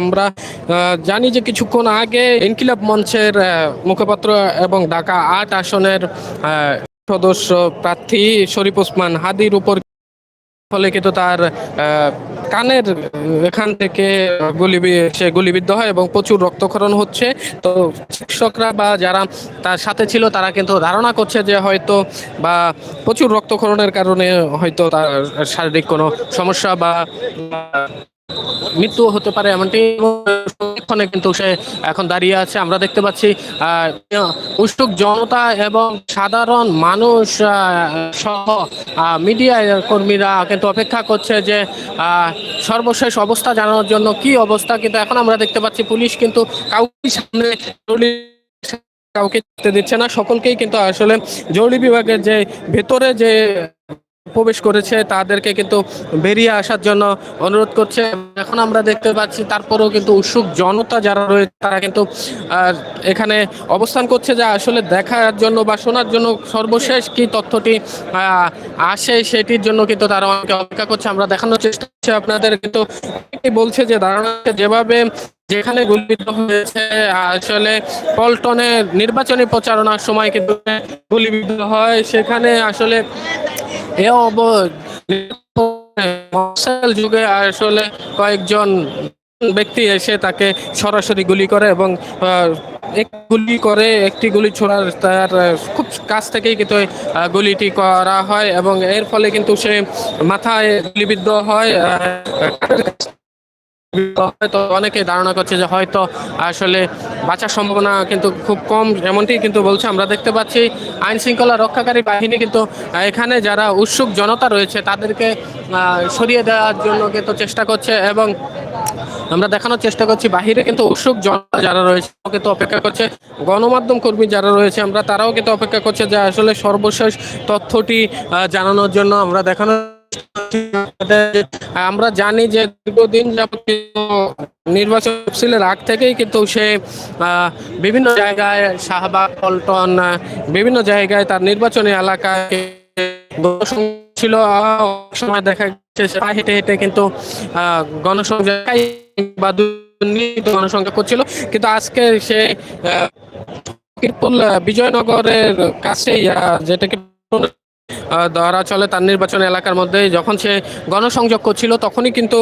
আমরা জানি যে কিছুক্ষণ আগে ইনকিলাব মঞ্চের মুখপাত্র এবং ঢাকা আট আসনের সদস্য প্রার্থী শরীফ ওসমান হাদির উপর ফলে কিন্তু তার কানের এখান থেকে গুলি সে গুলিবিদ্ধ হয় এবং প্রচুর রক্তক্ষরণ হচ্ছে। তো চিকিৎসকরা বা যারা তার সাথে ছিল, তারা কিন্তু ধারণা করছে যে হয়তো বা প্রচুর রক্তক্ষরণের কারণে হয়তো তার শারীরিক কোনো সমস্যা বা মৃত্যু হতে পারে এমনটি সংরক্ষণে কিন্তু সে এখন দাঁড়িয়ে আছে। আমরা দেখতে পাচ্ছি উৎসুক জনতা এবং সাধারণ মানুষ সহ মিডিয়া কর্মীরা কিন্তু অপেক্ষা করছে যে সর্বশেষ অবস্থা জানানোর জন্য কি অবস্থা। কিন্তু এখন আমরা দেখতে পাচ্ছি পুলিশ কিন্তু কাউকে সামনে কাউকে দিচ্ছে না। সকলকেই কিন্তু আসলে জরুরি বিভাগের যে ভেতরে যে প্রবেশ করেছে, তাদেরকে কিন্তু বেরিয়ে আসার জন্য অনুরোধ করছে। এখন আমরা দেখতে পাচ্ছি, তারপরেও কিন্তু উৎসুক জনতা যারা রয়েছে, তারা কিন্তু এখানে অবস্থান করছে যে আসলে দেখার জন্য বা শোনার জন্য সর্বশেষ কি তথ্যটি আসে সেটির জন্য কিন্তু তারা অনেকে অপেক্ষা করছে। আমরা দেখানোর চেষ্টা করছি আপনাদের, কিন্তু বলছে যে, ধারণা যেভাবে যেখানে গুলিবিদ্ধ হয়েছে, আসলে পল্টনে নির্বাচনী প্রচারণার সময় কিন্তু গুলিবিদ্ধ হয়, সেখানে আসলে এ যুগে আসলে কয়েকজন ব্যক্তি এসে তাকে সরাসরি গুলি করে এবং গুলি করে একটি গুলি ছোড়ার তার, খুব কাছ থেকেই কিন্তু গুলিটি করা হয় এবং এর ফলে কিন্তু সে মাথায় গুলিবিদ্ধ হয় হয়তো অনেকে ধারণা করছে যে হয়তো আসলে বাঁচার সম্ভাবনা কিন্তু খুব কম, এমনটি কিন্তু বলছে। আমরা দেখতে পাচ্ছি আইন শৃঙ্খলা রক্ষাকারী বাহিনী কিন্তু এখানে যারা উৎসুক জনতা রয়েছে তাদেরকে সরিয়ে দেওয়ার জন্য কিন্তু চেষ্টা করছে এবং আমরা দেখানোর চেষ্টা করছি বাহিরে কিন্তু উৎসুক জনতা যারা রয়েছে কিন্তু অপেক্ষা করছে। গণমাধ্যম কর্মী যারা রয়েছে, আমরা তারাও কিন্তু অপেক্ষা করছে যে আসলে সর্বশেষ তথ্যটি জানানোর জন্য আমরা দেখানোর আমরা জানি যে দীর্ঘদিন যাবত নির্বাচন তফসিলের আগ থেকেই কিন্তু সে বিভিন্ন জায়গায় শাহবাগ পল্টন বিভিন্ন জায়গায় তার নির্বাচনী এলাকায় ছিল। সময় দেখা সে হেঁটে হেঁটে কিন্তু আহ, বা দুর্নীতি গণসংযোগ করছিল। কিন্তু আজকে সে বিজয়নগরের কাছেই যেটাকে ধরা চলে তার নির্বাচন এলাকার মধ্যে যখন সে গণসংযোগ করছিল, তখনই কিন্তু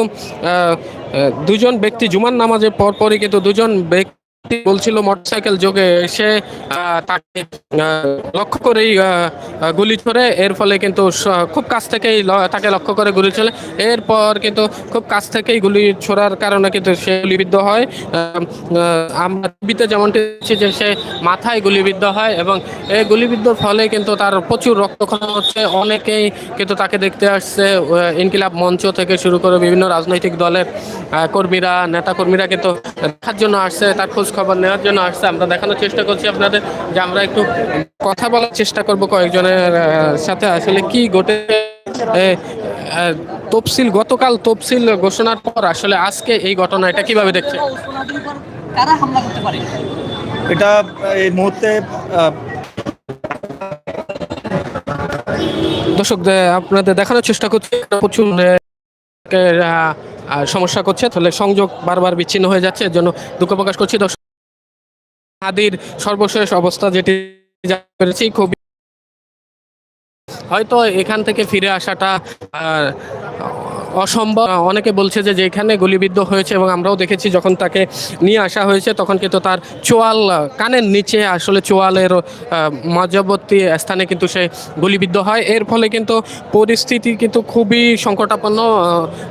দুজন ব্যক্তি জুমার নামাজের পরপরই কিন্তু দুজন ব্যক্তি বলছিল মোটরসাইকেল যোগে এসে তাকে লক্ষ্য করেই গুলি ছোড়ে, এর ফলে কিন্তু খুব কাছ থেকেই তাকে লক্ষ্য করে গুলি চলে এরপর কিন্তু খুব কাছ থেকেই গুলি ছোড়ার কারণে কিন্তু সে গুলিবিদ্ধ হয়। আমরা টিভিতে যেমনটি দেখছি যে সে মাথায় গুলিবিদ্ধ হয় এবং এই গুলিবিদ্ধর ফলে কিন্তু তার প্রচুর রক্তক্ষরণ হচ্ছে। অনেকেই কিন্তু তাকে দেখতে আসছে। ইনকিলাব মঞ্চ থেকে শুরু করে বিভিন্ন রাজনৈতিক দলের কর্মীরা নেতা কর্মীরা কিন্তু দেখার জন্য আসছে। তার খোঁজ খবর নেওয়ার জন্য আসছে। আমরা দেখানোর চেষ্টা করছি আপনাদের যে আমরা একটু কথা বলার চেষ্টা করব কয়েকজনের সাথে। আসলে কি ঘটে তফসিল গতকাল তফসিল ঘোষণার পর আসলে আজকে এই ঘটনা এটা কীভাবে দেখছে? কারা হামলা করতে পারে? এটা এই মুহূর্তে আহ, দর্শক আপনাদের দেখানোর চেষ্টা করছি। প্রচুর সমস্যা করছে। তাহলে সংযোগ বারবার বিচ্ছিন্ন হয়ে যাচ্ছে। এর জন্য দুঃখ প্রকাশ করছি। দর্শক হাদির সর্বশেষ অবস্থা যেটি করেছি খুবই হয়তো এখান থেকে ফিরে আসাটা অসম্ভব। অনেকে বলছে যে যেখানে গুলিবিদ্ধ হয়েছে এবং আমরাও দেখেছি যখন তাকে নিয়ে আসা হয়েছে তখন কিন্তু তার চোয়াল কানের নিচে আসলে চোয়ালের আহ, মধ্যবর্তী স্থানে কিন্তু সে গুলিবিদ্ধ হয়। এর ফলে কিন্তু পরিস্থিতি কিন্তু খুবই সংকটাপন্ন।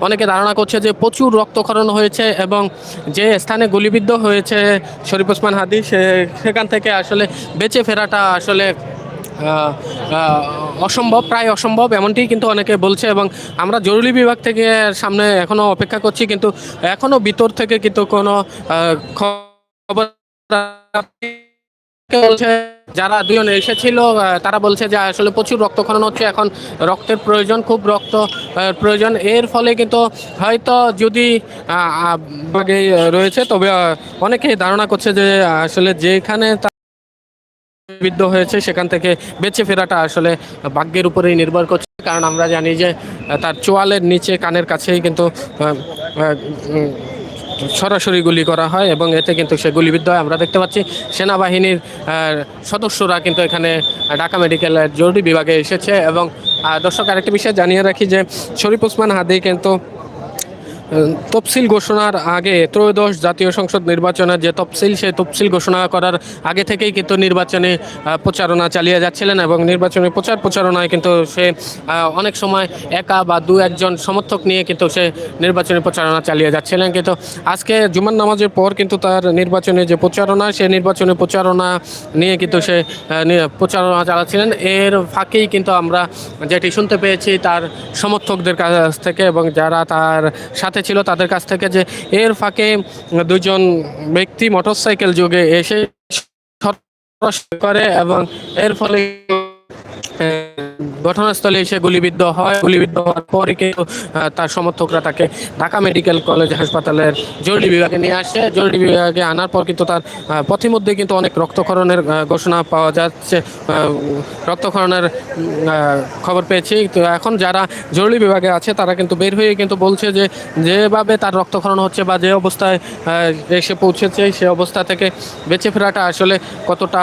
অনেকে ধারণা করছে যে প্রচুর রক্তক্ষরণ হয়েছে এবং যে স্থানে গুলিবিদ্ধ হয়েছে শরীফ ওসমান হাদি সে সেখান থেকে আসলে বেঁচে ফেরাটা আসলে অসম্ভব, প্রায় অসম্ভব এমনটি কিন্তু অনেকে বলছে এবং আমরা জরুরি বিভাগ থেকে সামনে এখনও অপেক্ষা করছি, কিন্তু এখনও ভিতর থেকে কিন্তু কোনো খবর বলছে, যারা দুজন এসেছিল তারা বলছে যে আসলে প্রচুর রক্তক্ষরণ হচ্ছে, এখন রক্তের প্রয়োজন, খুব রক্ত প্রয়োজন। এর ফলে কিন্তু হয়তো যদি রয়েছে, তবে অনেকেই ধারণা করছে যে আসলে যেখানে বিদ্ধ হয়েছে, সেখান থেকে বেঁচে ফেরাটা আসলে ভাগ্যের উপরেই নির্ভর করছে। কারণ আমরা জানি যে তার চোয়ালের নিচে কানের কাছেই কিন্তু সরাসরি গুলি করা হয় এবং এতে কিন্তু সে গুলিবিদ্ধ হয়। আমরা দেখতে পাচ্ছি সেনাবাহিনীর সদস্যরা কিন্তু এখানে ঢাকা মেডিকেলের জরুরি বিভাগে এসেছে এবং দর্শক আরেকটি বিষয় জানিয়ে রাখি যে, শরীফ ওসমান হাদি কিন্তু তফসিল ঘোষণার আগে ত্রয়োদশ জাতীয় সংসদ নির্বাচনের যে তফসিল, সেই তফসিল ঘোষণা করার আগে থেকেই কিন্তু নির্বাচনে প্রচারণা চালিয়ে যাচ্ছিলেন এবং নির্বাচনী প্রচার প্রচারণায় কিন্তু সে অনেক সময় একা বা দু একজন সমর্থক নিয়ে কিন্তু সে নির্বাচনী প্রচারণা চালিয়ে যাচ্ছিলেন। কিন্তু আজকে জুমার নামাজের পর কিন্তু তার নির্বাচনে যে প্রচারণা সে নির্বাচনী প্রচারণা নিয়ে কিন্তু সে প্রচারণা চালাচ্ছিলেন। এর ফাঁকেই কিন্তু আমরা যেটি শুনতে পেয়েছি তার সমর্থকদের কাছ থেকে এবং যারা তার সাথে ছিল তাদের কাছ থেকে যে এর ফাঁকে দুজন ব্যক্তি মোটরসাইকেল যোগে এসে করে এবং এর ফলে ঘটনাস্থলে এসে গুলিবিদ্ধ হয়। গুলিবিদ্ধ হওয়ার পরে কিন্তু তার সমর্থকরা তাকে ঢাকা মেডিকেল কলেজ হাসপাতালের জরুরি বিভাগে নিয়ে আসে। জরুরি বিভাগে আনার পর কিন্তু তার পথিমধ্যে কিন্তু অনেক রক্তক্ষরণের ঘোষণা পাওয়া যাচ্ছে। রক্তক্ষরণের খবর পেয়েছি। তো এখন যারা জরুরি বিভাগে আছে, তারা কিন্তু বের হয়ে কিন্তু বলছে যে, যেভাবে তার রক্তক্ষরণ হচ্ছে বা যে অবস্থায় এসে পৌঁছেছে, সে অবস্থা থেকে বেঁচে ফেরাটা আসলে কতটা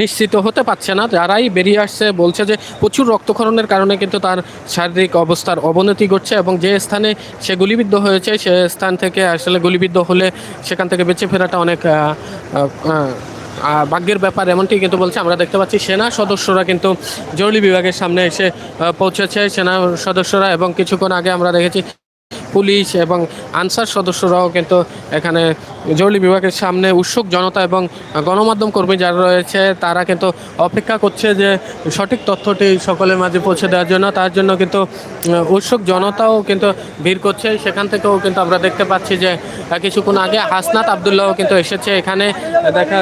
নিশ্চিত হতে পারছে না। যারাই বেরিয়ে আসছে, বলছে যে প্রচুর রক্তক্ষরণের কারণে কিন্তু তার শারীরিক অবস্থার অবনতি ঘটছে এবং যে স্থানে সে গুলিবিদ্ধ হয়েছে, সে স্থান থেকে আসলে গুলিবিদ্ধ হলে সেখান থেকে বেঁচে ফেরাটা অনেক ভাগ্যের ব্যাপার। এমনটি কিন্তু বলছে, আমরা দেখতে পাচ্ছি সেনা সদস্যরা কিন্তু জরুরি বিভাগের সামনে এসে পৌঁছেছে সেনা সদস্যরা এবং কিছুক্ষণ আগে আমরা দেখেছি পুলিশ এবং আনসার সদস্যরাও কিন্তু এখানে জরুরি বিভাগের সামনে উৎসুক জনতা এবং গণমাধ্যম কর্মী যারা রয়েছে, তারা কিন্তু অপেক্ষা করছে যে সঠিক তথ্যটি সকলের মাঝে পৌঁছে দেওয়ার জন্য। তার জন্য কিন্তু উৎসুক জনতাও কিন্তু ভিড় করছে। সেখান থেকেও কিন্তু আমরা দেখতে পাচ্ছি যে কিছুক্ষণ আগে হাসনাত আবদুল্লাহ কিন্তু এসেছে এখানে দেখা,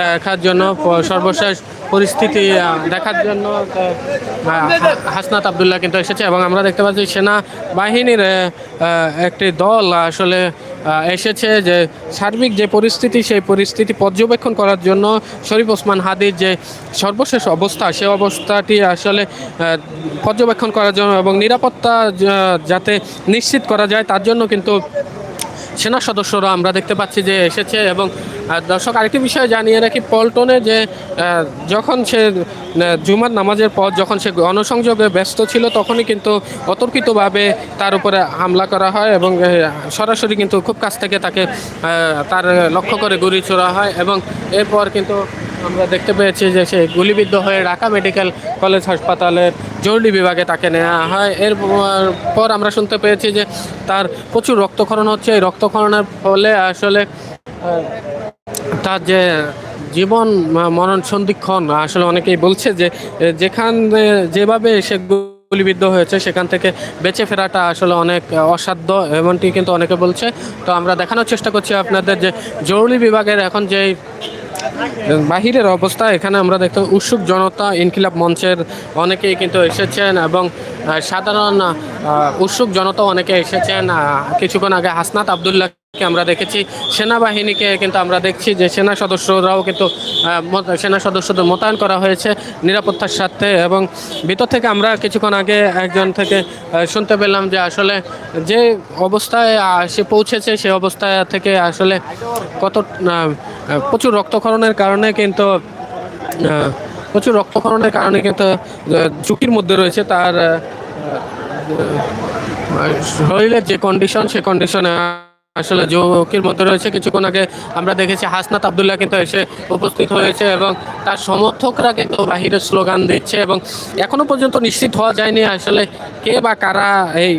দেখার জন্য। সর্বশেষ পরিস্থিতি দেখার জন্য হাসনাত আবদুল্লাহ কিন্তু এসেছে এবং আমরা দেখতে পাচ্ছি সেনা বাহিনীর একটি দল আসলে এসেছে যে সার্বিক যে পরিস্থিতি, সেই পরিস্থিতি পর্যবেক্ষণ করার জন্য শরীফ ওসমান হাদির যে সর্বশেষ অবস্থা, সে অবস্থাটি আসলে পর্যবেক্ষণ করার জন্য এবং নিরাপত্তা যাতে নিশ্চিত করা যায়, তার জন্য কিন্তু সেনা সদস্যরা আমরা দেখতে পাচ্ছি যে এসেছে এবং দর্শক, আরেকটি বিষয় জানিয়ে রাখি, পল্টনে যে যখন সে জুমার নামাজের পর যখন সে গণসংযোগে ব্যস্ত ছিল, তখনই কিন্তু অতর্কিতভাবে তার উপরে হামলা করা হয় এবং সরাসরি কিন্তু খুব কাছ থেকে তাকে তার লক্ষ্য করে গুলি ছোড়া হয় এবং এরপর কিন্তু আমরা দেখতে পেয়েছি যে সে গুলিবিদ্ধ হয়ে ঢাকা মেডিকেল কলেজ হাসপাতালের জরুরি বিভাগে তাকে নেওয়া হয়। এর পর আমরা শুনতে পেয়েছি যে তার প্রচুর রক্তক্ষরণ হচ্ছে। এই রক্তক্ষরণের ফলে আসলে তার যে জীবন মরণ সন্ধিক্ষণ, আসলে অনেকেই বলছে যে যেখান যেভাবে সে গুলিবিদ্ধ হয়েছে, সেখান থেকে বেঁচে ফেরাটা আসলে অনেক অসাধ্য, এমনটি কিন্তু অনেকে বলছে। তো আমরা দেখানোর চেষ্টা করছি আপনাদের যে জরুরি বিভাগের এখন যে বাহিরের অবস্থা, এখানে আমরা দেখতে উৎসুক জনতা, ইনকিলাব মঞ্চের অনেকেই কিন্তু এসেছেন এবং সাধারণ উৎসুক জনতা অনেকে এসেছেন। কিছুক্ষণ আগে হাসনাত আবদুল্লাহকে আমরা দেখেছি। সেনাবাহিনীকে কিন্তু আমরা দেখছি যে সেনা সদস্যরাও কিন্তু সেনা সদস্যদের মোতায়েন করা হয়েছে নিরাপত্তার স্বার্থে এবং ভিতর থেকে আমরা কিছুক্ষণ আগে একজন থেকে শুনতে পেলাম যে আসলে যে অবস্থায় সে পৌঁছেছে, সে অবস্থা থেকে আসলে কত প্রচুর রক্তক্ষরণের কারণে কিন্তু প্রচুর রক্তক্ষরণের কারণে কিন্তু ঝুঁকির মধ্যে রয়েছে তার শরীরের যে কন্ডিশন সে কন্ডিশনে আসলে ঝুঁকির মধ্যে রয়েছে। কিছুক্ষণ আগে আমরা দেখেছি হাসনাত আবদুল্লাহ কিন্তু এসে উপস্থিত হয়েছে এবং তার সমর্থকরা কিন্তু বাহিরে স্লোগান দিচ্ছে এবং এখনও পর্যন্ত নিশ্চিত হওয়া যায়নি আসলে কে বা কারা এই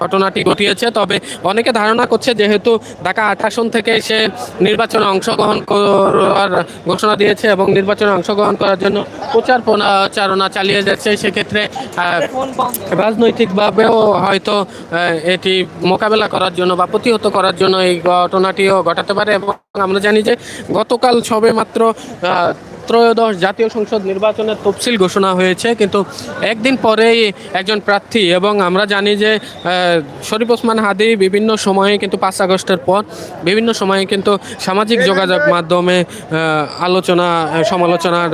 ঘটনাটি ঘটিয়েছে। তবে অনেকে ধারণা করছে যেহেতু ঢাকা আট আসন থেকে সে নির্বাচনে অংশগ্রহণ করার ঘোষণা দিয়েছে এবং নির্বাচনে অংশগ্রহণ করার জন্য প্রচার প্রচারণা চালিয়ে যাচ্ছে, সেক্ষেত্রে রাজনৈতিকভাবেও হয়তো এটি মোকাবেলা করার জন্য বা প্রতিহত করার জন্য এই ঘটনাটিও ঘটাতে পারে এবং আমরা জানি যে গতকাল সবে মাত্র ত্রয়োদশ জাতীয় সংসদ নির্বাচনের তফসিল ঘোষণা হয়েছে, কিন্তু একদিন পরেই একজন প্রার্থী এবং আমরা জানি যে শরীফ ওসমান হাদি বিভিন্ন সময়ে কিন্তু পাঁচ আগস্টের পর বিভিন্ন সময়ে কিন্তু সামাজিক যোগাযোগ মাধ্যমে আলোচনা সমালোচনার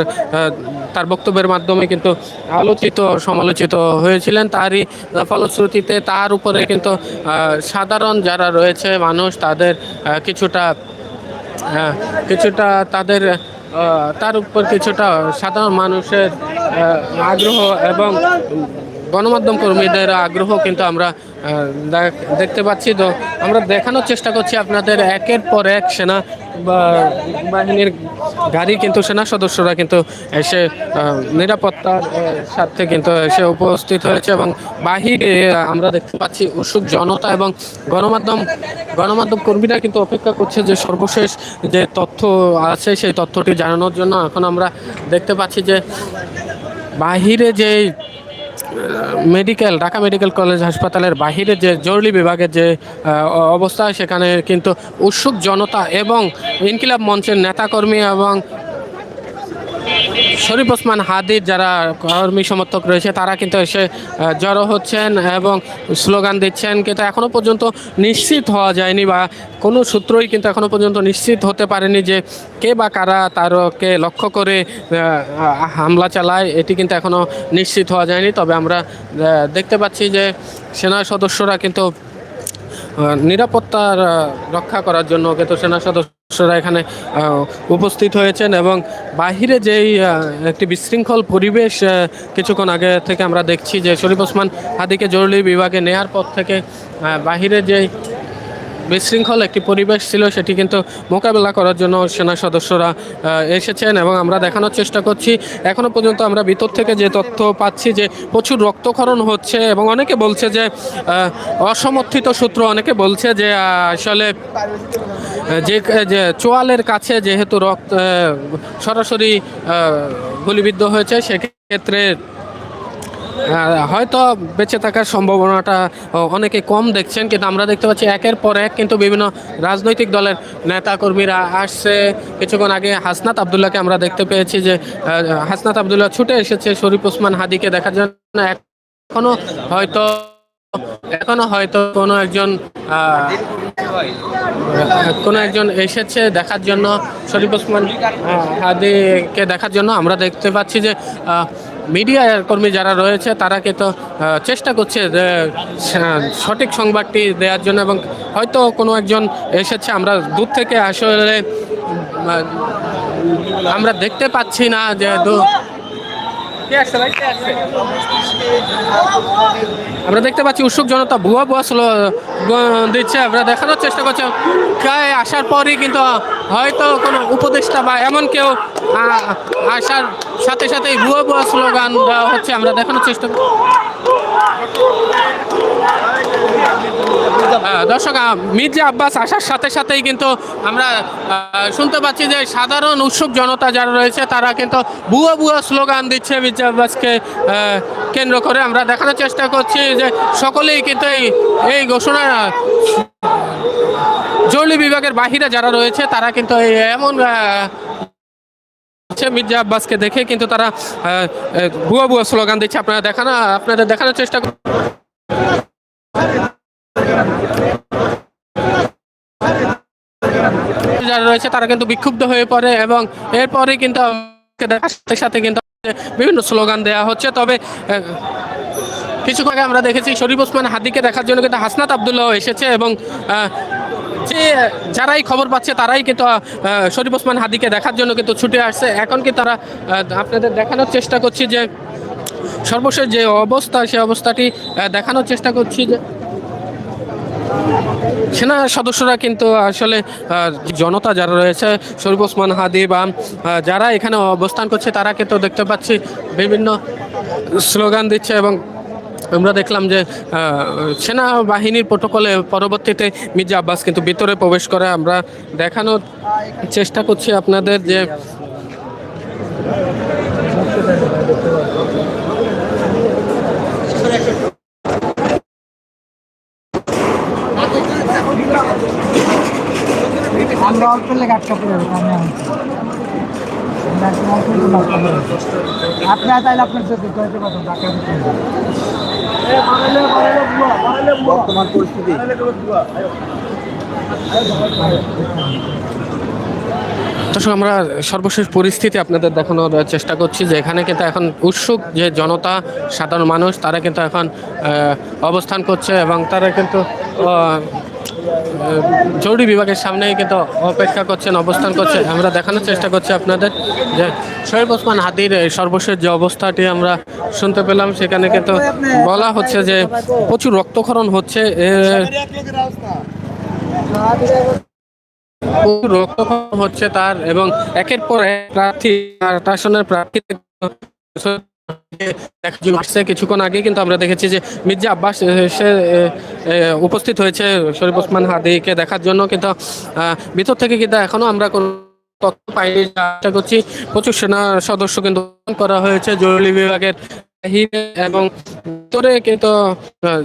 তার বক্তব্যের মাধ্যমে কিন্তু আলোচিত, সমালোচিত হয়েছিলেন। তারই ফলশ্রুতিতে তার উপরে কিন্তু সাধারণ যারা রয়েছে মানুষ, তাদের কিছুটা কিছুটা তাদের তার উপর কিছুটা সাধারণ মানুষের আগ্রহ এবং গণমাধ্যম কর্মীদের আগ্রহ কিন্তু আমরা দেখ- দেখতে পাচ্ছি। তো আমরা দেখানোর চেষ্টা করছি আপনাদের একের পর এক সেনা বাহিনীর গাড়ি কিন্তু সেনা সদস্যরা কিন্তু এসে নিরাপত্তার স্বার্থে কিন্তু এসে উপস্থিত হয়েছে এবং বাহিরে আমরা দেখতে পাচ্ছি উৎসুক জনতা এবং গণমাধ্যম গণমাধ্যম কর্মীরা কিন্তু অপেক্ষা করছে যে সর্বশেষ যে তথ্য আছে সেই তথ্যটি জানানোর জন্য। এখন আমরা দেখতে পাচ্ছি যে বাহিরে যে মেডিকেল ঢাকা মেডিকেল কলেজ হাসপাতালের বাহিরে যে জরুরি বিভাগের যে অবস্থা, সেখানে কিন্তু উৎসুক জনতা এবং ইনকিলাব মঞ্চের নেতাকর্মী এবং শরীফ ওসমান হাদির যারা কর্মী সমর্থক রয়েছে, তারা কিন্তু এসে জড়ো হচ্ছেন এবং স্লোগান দিচ্ছেন। কিন্তু এখনও পর্যন্ত নিশ্চিত হওয়া যায়নি বা কোনো সূত্রই কিন্তু এখনও পর্যন্ত নিশ্চিত হতে পারেনি যে কে বা কারা তারকে লক্ষ্য করে হামলা চালায়, এটি কিন্তু এখনও নিশ্চিত হওয়া যায়নি। তবে আমরা দেখতে পাচ্ছি যে সেনা সদস্যরা কিন্তু নিরাপত্তার রক্ষা করার জন্য কিন্তু সেনা সদস্যরা এখানে উপস্থিত হয়েছেন এবং বাহিরে যেই একটি বিশৃঙ্খল পরিবেশ কিছুক্ষণ আগে থেকে আমরা দেখছি যে শরীফ ওসমান হাদিকে জরুরি বিভাগে নেয়ার পর থেকে বাহিরে যেই বিশৃঙ্খল একটি পরিবেশ ছিল, সেটি কিন্তু মোকাবেলা করার জন্য সেনা সদস্যরা এসেছেন এবং আমরা দেখানোর চেষ্টা করছি। এখনও পর্যন্ত আমরা ভিতর থেকে যে তথ্য পাচ্ছি যে প্রচুর রক্তক্ষরণ হচ্ছে এবং অনেকে বলছে যে অসমর্থিত সূত্র অনেকে বলছে যে আসলে যে চোয়ালের কাছে যেহেতু রক্ত সরাসরি গুলিবিদ্ধ হয়েছে, সেক্ষেত্রে হয়তো বেঁচে থাকার সম্ভাবনাটা অনেকে কম দেখছেন, কিন্তু আমরা দেখতে পাচ্ছি একের পর এক কিন্তু বিভিন্ন রাজনৈতিক দলের নেতা কর্মীরা আসছে। কিছুক্ষণ আগে হাসনাত আবদুল্লাহকে আমরা দেখতে পেয়েছি যে হাসনাত আবদুল্লাহ ছুটে এসেছে শরীফ ওসমান হাদিকে দেখার জন্য। এখনও হয়তো এখনও হয়তো কোনো একজন কোনো একজন এসেছে দেখার জন্য, শরীফ ওসমান হাদিকে দেখার জন্য। আমরা দেখতে পাচ্ছি যে মিডিয়ার কর্মী যারা রয়েছে তারা আহ, চেষ্টা করছে সঠিক সংবাদটি দেওয়ার জন্য এবং হয়তো কোনো একজন এসেছে আমরা দূর থেকে আসলে আমরা দেখতে পাচ্ছি না যে আমরা দেখতে পাচ্ছি উৎসুক জনতা, ভুয়া স্লো দিচ্ছে। আমরা দেখানোর চেষ্টা করছি। প্রায় আসার পরই কিন্তু হয়তো কোনো উপদেষ্টা বা এমন কেউ আসার সাথে সাথে ভুয়া ভুয়া স্লোগান দেওয়া হচ্ছে। আমরা দেখানোর চেষ্টা দর্শক মির্জা আব্বাস আসার সাথে সাথেই কিন্তু আমরা শুনতে পাচ্ছি যে সাধারণ উৎসুক জনতা যারা রয়েছে, তারা কিন্তু বুয়া বুয়া স্লোগান দিচ্ছে মির্জা আব্বাসকে কেন্দ্র করে। আমরা দেখানোর চেষ্টা করছি যে সকলেই কিন্তু এই এই ঘোষণা, জরুরি বিভাগের বাহিরে যারা রয়েছে, তারা কিন্তু এমন হচ্ছে মির্জা আব্বাসকে দেখে কিন্তু তারা ভুয়া ভুয়া স্লোগান দিচ্ছে আপনারা দেখানো, আপনাদের দেখানোর চেষ্টা। যারা রয়েছে তারা কিন্তু বিক্ষুব্ধ হয়ে পড়ে এবং এরপরে কিন্তু সাথে সাথে কিন্তু বিভিন্ন স্লোগান দেওয়া হচ্ছে তবে কিছুক্ষণ আগে আমরা দেখেছি শরীফ ওসমান হাদিকে দেখার জন্য কিন্তু হাসনাত আবদুল্লাহ এসেছে এবং যে, যারাই খবর পাচ্ছে তারাই কিন্তু শরীফ ওসমান হাদিকে দেখার জন্য কিন্তু ছুটে আসছে। এখন কি তারা আপনাদের দেখানোর চেষ্টা করছি যে, সর্বশেষ যে অবস্থা সেই অবস্থাটি দেখানোর চেষ্টা করছি যে, সেনা সদস্যরা কিন্তু আসলে জনতা যারা রয়েছে, শরীফ ওসমান হাদি বা যারা এখানে অবস্থান করছে, তারা কিন্তু দেখতে পাচ্ছি বিভিন্ন স্লোগান দিচ্ছে এবং আমরা দেখলাম যে সেনাবাহিনীর প্রোটোকলে পরবর্তীতে মির্জা আব্বাস কিন্তু ভিতরে প্রবেশ করে আমরা দেখানোর চেষ্টা করছি আপনাদের যে, আমরা অল্প লেগে আটকা পড়ে। দর্শক, আমরা সর্বশেষ পরিস্থিতি আপনাদের দেখানোর চেষ্টা করছি, যে এখানে কিন্তু এখন উৎসুক যে জনতা, সাধারণ মানুষ, তারা কিন্তু এখন অবস্থান করছে এবং তারা কিন্তু জরুরি বিভাগের সামনেই কিন্তু অপেক্ষা করছেন, অবস্থান করছেন আমরা দেখানোর চেষ্টা করছি আপনাদের যে শহীদ ওসমান হাদির সর্বশেষ যে অবস্থাটি আমরা শুনতে পেলাম, সেখানে কিন্তু বলা হচ্ছে যে প্রচুর রক্তক্ষরণ হচ্ছে। রক্তক্ষরণ হচ্ছে তার এবং একের পর এক প্রার্থী প্রার্থী আসছে। কিছুক্ষণ আগে কিন্তু আমরা দেখেছি যে মির্জা আব্বাস সে উপস্থিত হয়েছে শরীফ ওসমান হাদিকে দেখার জন্য। কিন্তু ভিতর থেকে কিন্তু এখনও আমরা কোনো তথ্য পাইনি। আশা করছি প্রচুর সেনা সদস্য কিন্তু করা হয়েছে জরুরি বিভাগের এবং ভিতরে কিন্তু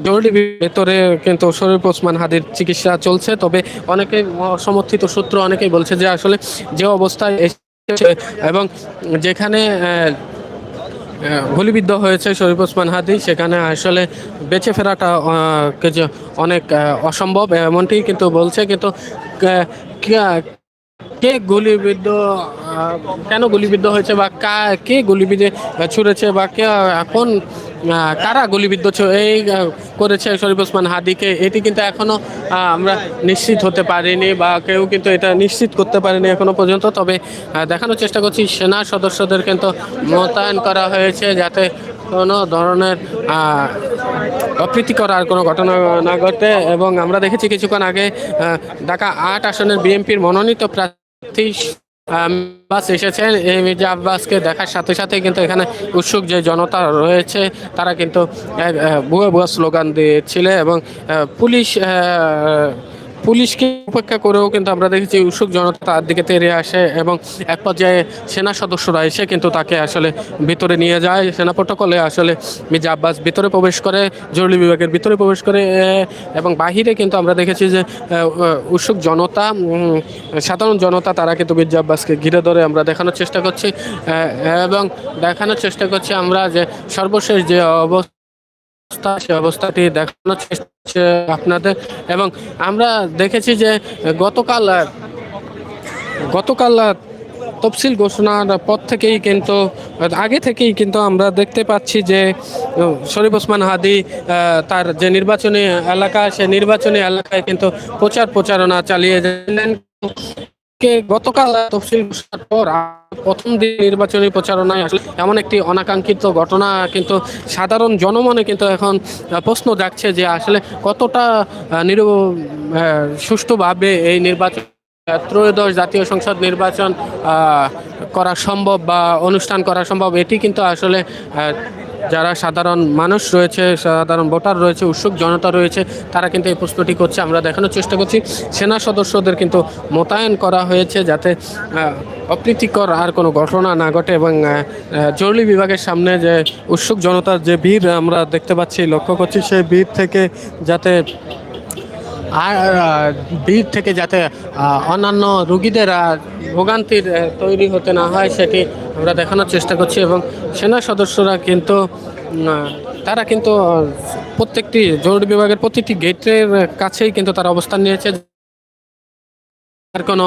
জরুরি ভেতরে কিন্তু শরীফ ওসমান হাদির চিকিৎসা চলছে। তবে অনেকে সমর্থিত সূত্র অনেকেই বলছে যে আসলে যে অবস্থায় এসেছে এবং যেখানে গুলিবিদ্ধ হয়েছে শরীফ ওসমান হাদি। সেখানে আসলে বেঁচে ফেরাটা অনেক অসম্ভব। এমনটি কিন্তু বলছে কিন্তু কে- গুলিবিদ্ধ কেন গুলিবিদ্ধ হয়েছে বা কা- কে গুলিবিদ্ধ ছুড়েছে বা কে আহ, কারা গুলিবিদ্ধ এই করেছে শরীফ ওসমান হাদিকে? এটি কিন্তু এখনও আহ, আমরা নিশ্চিত হতে পারিনি বা কেউ কিন্তু এটা নিশ্চিত করতে পারেনি এখনও পর্যন্ত। তবে দেখানোর চেষ্টা করছি সেনা সদস্যদের কিন্তু মোতায়েন করা হয়েছে যাতে কোনো ধরনের অপ্রীতিকর আর কোনো ঘটনা না ঘটে। এবং আমরা দেখেছি কিছুক্ষণ আগে ঢাকা আট আসনের বিএনপির মনোনীত প্রার্থী আব্বাস এসেছেন এই মির্জা আব্বাসকে দেখার সাথে সাথে কিন্তু এখানে উৎসুক যে জনতা রয়েছে, তারা কিন্তু ভুয়া ভুয়া স্লোগান দিয়েছিল এবং পুলিশ পুলিশকে উপেক্ষা করেও কিন্তু আমরা দেখেছি উৎসুক জনতা তার দিকে তেড়ে আসে এবং এক পর্যায়ে সেনা সদস্যরা এসে কিন্তু তাকে আসলে ভিতরে নিয়ে যায়। সেনা প্রোটোকলে আসলে মির্জা আব্বাস ভিতরে প্রবেশ করে, জরুরি বিভাগের ভিতরে প্রবেশ করে এবং বাহিরে কিন্তু আমরা দেখেছি যে উৎসুক জনতা সাধারণ জনতা তারা কিন্তু মির্জা আব্বাসকে ঘিরে ধরে আমরা দেখানোর চেষ্টা করছি। এবং দেখানোর চেষ্টা করছি আমরা যে সর্বশেষ যে অবস্থা অবস্থা সে অবস্থাটি দেখানোর চেষ্টা আপনাদের। এবং আমরা দেখেছি যে গতকাল গতকাল তফসিল ঘোষণার পর থেকেই কিন্তু, আগে থেকেই কিন্তু আমরা দেখতে পাচ্ছি যে, শরীফ ওসমান হাদি তার যে নির্বাচনী এলাকা, সে নির্বাচনী এলাকায় কিন্তু প্রচার প্রচারণা চালিয়ে গতকাল তফসিল ঘোষণার পর প্রথম দিন নির্বাচনী প্রচারণায় আসলে এমন একটি অনাকাঙ্ক্ষিত ঘটনা কিন্তু সাধারণ জনমনে কিন্তু এখন প্রশ্ন জাগছে যে আসলে কতটা নির সুষ্ঠুভাবে এই নির্বাচন ত্রয়োদশ জাতীয় সংসদ নির্বাচন করা সম্ভব বা অনুষ্ঠান করা সম্ভব, এটি কিন্তু আসলে যারা সাধারণ মানুষ রয়েছে, সাধারণ ভোটার রয়েছে, উৎসুক জনতা রয়েছে, তারা কিন্তু এই প্রশ্নটি করছে। আমরা দেখানোর চেষ্টা করছি, সেনা সদস্যদের কিন্তু মোতায়েন করা হয়েছে যাতে অপ্রীতিকর আর কোনো ঘটনা না ঘটে এবং জরুরি বিভাগের সামনে যে উৎসুক জনতার যে ভিড় আমরা দেখতে পাচ্ছি, লক্ষ্য করছি সেই ভিড় থেকে যাতে আর ভিড় থেকে যাতে অন্যান্য রুগীদের ভোগান্তির তৈরি হতে না হয় সেটি আমরা দেখানোর চেষ্টা করছি এবং সেনা সদস্যরা কিন্তু তারা কিন্তু প্রত্যেকটি জরুরি বিভাগের প্রতিটি গেটের কাছেই কিন্তু তারা অবস্থান নিয়েছে। আর কোনো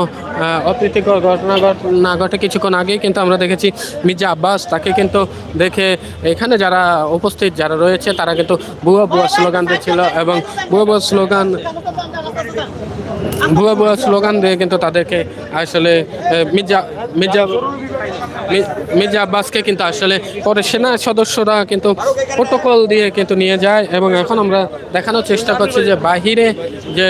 অপ্রীতিকর ঘটনা ঘট- না ঘটে কিছুক্ষণ আগেই কিন্তু আমরা দেখেছি মির্জা আব্বাস, তাকে কিন্তু দেখে এখানে যারা উপস্থিত যারা রয়েছে, তারা কিন্তু বুয়া বুয়া স্লোগান দিচ্ছিল এবং বুয়া বুয়া স্লোগান, ভুয়া ভুয়া স্লোগান দিয়ে কিন্তু তাদেরকে আসলে মির্জা মির্জা মির্জা আব্বাসকে কিন্তু আসলে পরে সেনা সদস্যরা কিন্তু প্রোটোকল দিয়ে কিন্তু নিয়ে যায় এবং এখন আমরা দেখানোর চেষ্টা করছি যে বাহিরে যে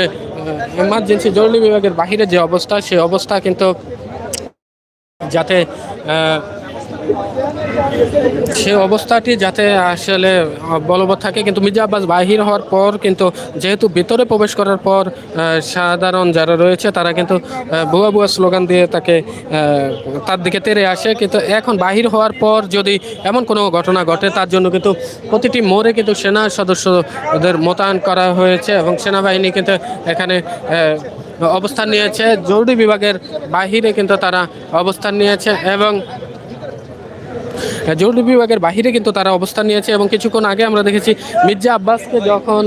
এমার্জেন্সি জরুরি বিভাগের বাহিরে যে অবস্থা সেই অবস্থা কিন্তু যাতে সে অবস্থাটি যাতে আসলে বলবৎ থাকে, কিন্তু মির্জা আব্বাস বাহির হওয়ার পর কিন্তু যেহেতু ভিতরে প্রবেশ করার পর সাধারণ যারা রয়েছে তারা কিন্তু বুয়া বুয়া স্লোগান দিয়ে তাকে তার দিকে তেরে আসে। কিন্তু এখন বাহির হওয়ার পর যদি এমন কোনো ঘটনা ঘটে, তার জন্য কিন্তু প্রতিটি মোড়ে কিন্তু সেনা সদস্যদের মোতায়েন করা হয়েছে এবং সেনাবাহিনী কিন্তু এখানে অবস্থান নিয়েছে। জরুরি বিভাগের বাহিরে কিন্তু তারা অবস্থান নিয়েছে এবং জরুরি বিভাগের বাহিরে কিন্তু তারা অবস্থান নিয়েছে এবং কিছুক্ষণ আগে আমরা দেখেছি মির্জা আব্বাসকে যখন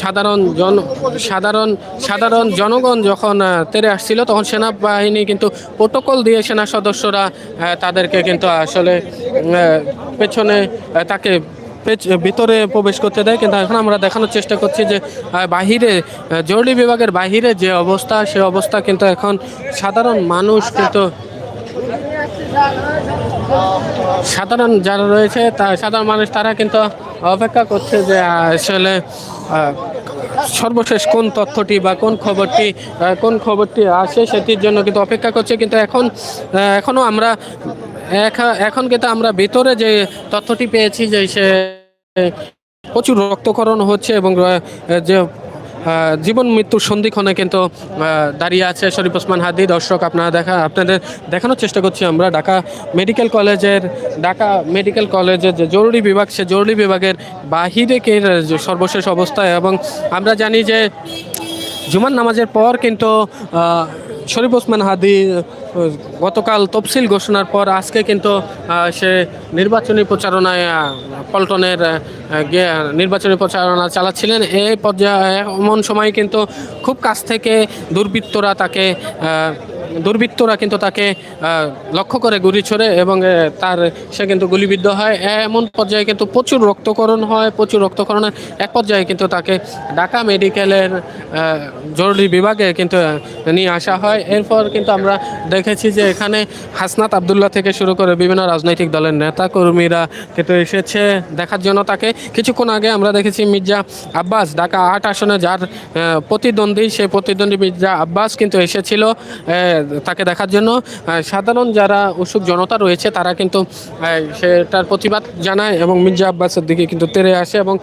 সাধারণ জন, সাধারণ সাধারণ জনগণ যখন তেরে আসছিল, তখন সেনাবাহিনী কিন্তু প্রোটোকল দিয়ে সেনা সদস্যরা তাদেরকে কিন্তু আসলে পেছনে তাকে ভিতরে প্রবেশ করতে দেয়। কিন্তু এখন আমরা দেখানোর চেষ্টা করছি যে বাহিরে জরুরি বিভাগের বাহিরে যে অবস্থা, সে অবস্থা কিন্তু এখন সাধারণ মানুষ কিন্তু সাধারণ যারা রয়েছে, তা সাধারণ মানুষ, তারা কিন্তু অপেক্ষা করছে যে আসলে সর্বশেষ কোন তথ্যটি বা কোন খবরটি কোন খবরটি আসে সেটির জন্য কিন্তু অপেক্ষা করছে। কিন্তু এখন এখনও আমরা এখন কিন্তু আমরা ভেতরে যে তথ্যটি পেয়েছি যে সে প্রচুর রক্তকরণ হচ্ছে এবং যে জীবন, মৃত্যুর সন্ধিক্ষণে কিন্তু দাঁড়িয়ে আছে শরীফ ওসমান হাদি। দর্শক, আপনারা দেখা, আপনাদের দেখানোর চেষ্টা করছি আমরা। ঢাকা মেডিকেল কলেজের, ঢাকা মেডিকেল কলেজের যে জরুরি বিভাগ, সে জরুরি বিভাগের বাহিরে কে সর্বশেষ অবস্থায় এবং আমরা জানি যে জুমান নামাজের পর কিন্তু শরীফ ওসমান হাদি, গতকাল তফসিল ঘোষণার পর আজকে কিন্তু সে নির্বাচনী প্রচারণায় পল্টনের নির্বাচনী প্রচারণা চালাচ্ছিলেন। এই পর্যায়ে এমন সময় কিন্তু খুব কাছ থেকে দুর্বৃত্তরা তাকে দুর্বৃত্তরা কিন্তু তাকে লক্ষ্য করে গুলি ছোড়ে এবং তার, সে কিন্তু গুলিবিদ্ধ হয়। এমন পর্যায়ে কিন্তু প্রচুর রক্তকরণ হয়, প্রচুর রক্তকরণের এক পর্যায়ে কিন্তু তাকে ঢাকা মেডিকেলের জরুরি বিভাগে কিন্তু নিয়ে আসা হয়। এরপর কিন্তু আমরা দেখেছি যে এখানে হাসনাত আবদুল্লাহ থেকে শুরু করে বিভিন্ন রাজনৈতিক দলের নেতা কর্মীরা কিন্তু এসেছে দেখার জন্য তাকে। কিছুক্ষণ আগে আমরা দেখেছি মির্জা আব্বাস ঢাকা আট আসনে যার প্রতিদ্বন্দ্বী। সেই প্রতিদ্বন্দ্বী মির্জা আব্বাস কিন্তু এসেছিল। তাকে দেখার জন্য সাধারণ যারা উৎসুক জনতা রয়েছে, তারা কিন্তু সেটার প্রতিবাদ জানায় এবং মির্জা আব্বাসের দিকে কিন্তু তেরে আসে এবং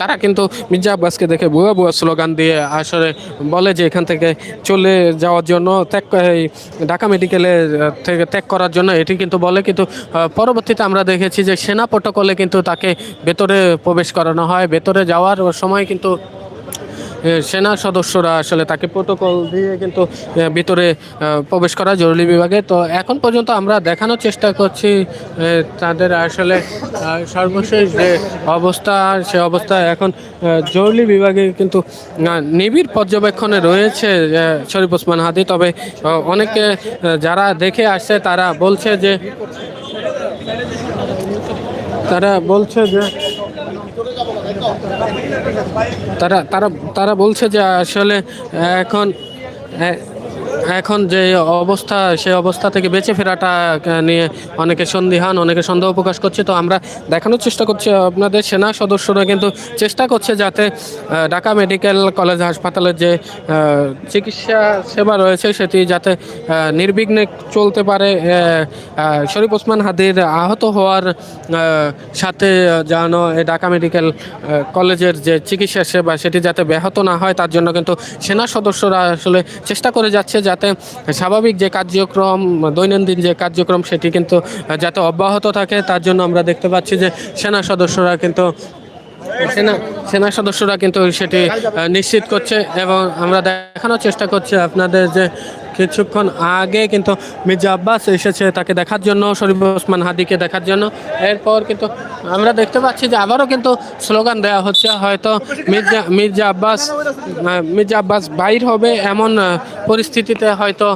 তারা কিন্তু মির্জা আব্বাসকে দেখে বুয়া বুয়া স্লোগান দিয়ে আসলে বলে যে এখান থেকে চলে যাওয়ার জন্য, ত্যাগ ঢাকা মেডিকেলে থেকে ত্যাগ করার জন্য এটি কিন্তু বলে। কিন্তু পরবর্তীতে আমরা দেখেছি যে সেনা প্রোটোকলে কিন্তু তাকে ভেতরে প্রবেশ করানো হয়। ভেতরে যাওয়ার সময় কিন্তু সেনা সদস্যরা আসলে তাকে প্রোটোকল দিয়ে কিন্তু ভিতরে প্রবেশ করা জরুরি বিভাগে। তো এখন পর্যন্ত আমরা দেখানোর চেষ্টা করছি তাদের আসলে সর্বশেষ যে অবস্থা, সে অবস্থা এখন জরুরি বিভাগে কিন্তু নিবিড় পর্যবেক্ষণে রয়েছে শরীফ ওসমান হাদি। তবে অনেকে যারা দেখে আসছে, তারা বলছে যে, তারা বলছে যে তারা তারা তারা বলছে যে আসলে এখন এখন যে অবস্থা সে অবস্থা থেকে বেঁচে ফেরাটা নিয়ে অনেকে সন্দিহান, অনেকে সন্দেহ প্রকাশ করছে। তো আমরা দেখানোর চেষ্টা করছি, আপনাদের সেনা সদস্যরা কিন্তু চেষ্টা করছে যাতে ঢাকা মেডিকেল কলেজ হাসপাতালের যে চিকিৎসা সেবা রয়েছে, সেটি যাতে নির্বিঘ্নে চলতে পারে। শরীফ ওসমান হাদির আহত হওয়ার সাথে যেন ঢাকা মেডিকেল কলেজের যে চিকিৎসা সেবা, সেটি যাতে ব্যাহত না হয়, তার জন্য কিন্তু সেনা সদস্যরা আসলে চেষ্টা করে যাচ্ছে, যাতে স্বাভাবিক যে কার্যক্রম, দৈনন্দিন যে কার্যক্রম সেটি কিন্তু যাতে অব্যাহত থাকে, তার জন্য আমরা দেখতে পাচ্ছি যে সেনা সদস্যরা কিন্তু, সেনা সেনা সদস্যরা কিন্তু সেটি নিশ্চিত করছে এবং আমরা দেখানোর চেষ্টা করছি আপনাদের যে কিছুক্ষণ আগে কিন্তু মির্জা আব্বাস এসেছে তাকে দেখার জন্য, শরীফ ওসমান হাদিকে দেখার জন্য। এরপর কিন্তু আমরা দেখতে পাচ্ছি যে আবারও কিন্তু স্লোগান দেওয়া হচ্ছে, হয়তো মির্জা মির্জা আব্বাস মির্জা আব্বাস বাইর হবে এমন পরিস্থিতিতে হয়তো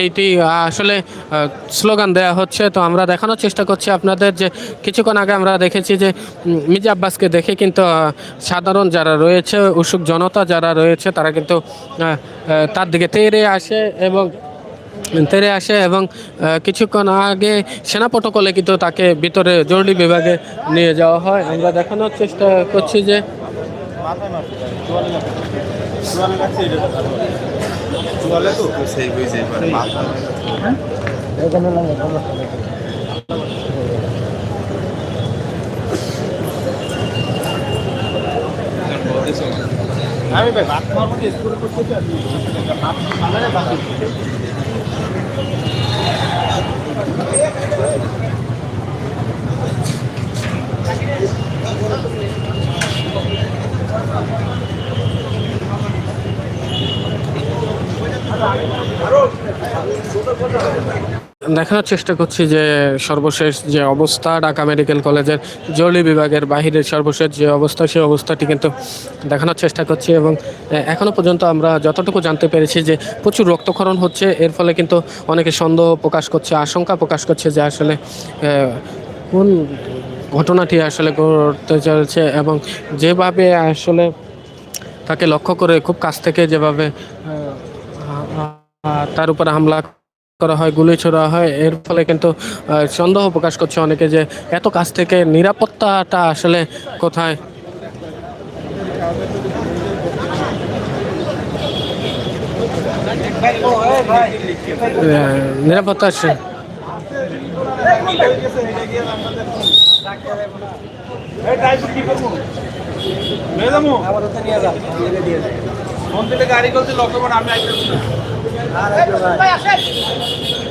এইটি আসলে স্লোগান দেওয়া হচ্ছে। তো আমরা দেখানোর চেষ্টা করছি আপনাদের যে কিছুক্ষণ আগে আমরা দেখেছি যে মির্জা আব্বাসকে দেখে কিন্তু সাধারণ যারা রয়েছে উৎসুক জনতা যারা রয়েছে, তারা কিন্তু তার দিকে তেরে আসে এবং তেরে আসে এবং কিছুক্ষণ আগে সেনা প্রোটোকলে কিন্তু তাকে ভিতরে জরুরি বিভাগে নিয়ে যাওয়া হয় আমরা দেখানোর চেষ্টা করছি যে সেই আমি ভাই ভাত খাওয়ার মধ্যে স্কুল করতে দেখানোর চেষ্টা করছি যে সর্বশেষ যে অবস্থা ঢাকা মেডিকেল কলেজের জরুরি বিভাগের বাহিরের সর্বশেষ যে অবস্থা, সেই অবস্থাটি কিন্তু দেখানোর চেষ্টা করছি এবং এখনও পর্যন্ত আমরা যতটুকু জানতে পেরেছি যে প্রচুর রক্তক্ষরণ হচ্ছে, এর ফলে কিন্তু অনেকে সন্দেহ প্রকাশ করছে, আশঙ্কা প্রকাশ করছে যে আসলে কোন ঘটনাটি আসলে ঘটতে চলেছে এবং যেভাবে আসলে তাকে লক্ষ্য করে খুব কাছ থেকে যেভাবে তার উপরে হামলা করা হয় গুলি ছোড়া হয়। এর ফলে কিন্তু সন্দেহ প্রকাশ করছে অনেকে যে এত কাছ থেকে নিরাপত্তাটা আসলে কোথায়? নিরাপত্তা গাড়ি করতে লক্ষ্য করে আমি আইতেছি না আর আসবে ভাই